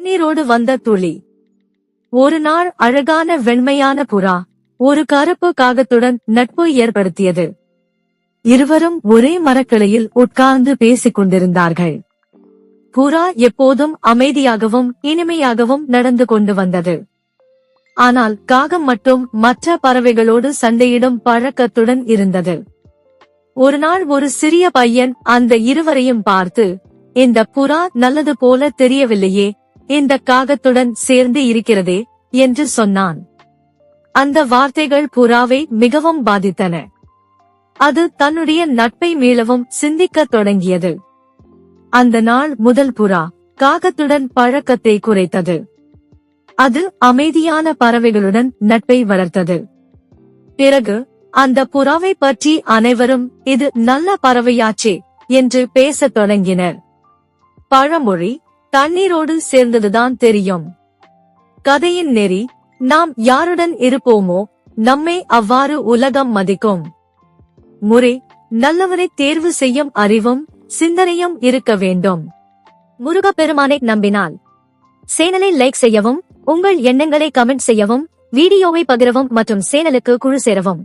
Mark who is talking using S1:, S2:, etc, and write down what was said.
S1: நீரோடு வந்த துளி. ஒரு நாள் அழகான வெண்மையான புறா ஒரு கருப்பு காகத்துடன் நட்பு ஏற்படுத்தியது. இருவரும் ஒரே மரக்கிளையில் உட்கார்ந்து பேசிக் கொண்டிருந்தார்கள். புறா எப்போதும் அமைதியாகவும் இனிமையாகவும் நடந்து கொண்டு வந்தது. ஆனால் காகம் மட்டும் மற்ற பறவைகளோடு சண்டையிடும் பழக்கத்துடன் இருந்தது. ஒரு நாள் ஒரு சிறிய பையன் அந்த இருவரையும் பார்த்து இந்த புறா நல்லது போல தெரியவில்லையே இந்த காகத்துடன் சேர்ந்து இருக்கிறதே என்று சொன்னான். அந்த வார்த்தைகள் புறாவை மிகவும் பாதித்தன. அது தன்னுடைய நட்பை மீளவும் சிந்திக்கத் தொடங்கியது. அந்த நாள் முதல் புறா காகத்துடன் பழக்கத்தை குறைத்தது. அது அமைதியான பறவைகளுடன் நட்பை வளர்த்தது. பிறகு அந்த புறாவை பற்றி அனைவரும் இது நல்ல பறவையாச்சே என்று பேசத் தொடங்கினர். பழமொழி தண்ணீரோடு சேர்ந்ததுதான் தெரியும். கதையின் நெறி நாம் யாருடன் இருப்போமோ நம்மை அவ்வாறு உலகம் மதிக்கும். முறை நல்லவரை தேர்வு செய்யும் அறிவும் சிந்தனையும் இருக்க வேண்டும். முருகப்பெருமானை நம்பினால். சேனலை லைக் செய்யவும் உங்கள் எண்ணங்களை கமெண்ட் செய்யவும் வீடியோவை பகிரவும் மற்றும் சேனலுக்கு குழு சேரவும்.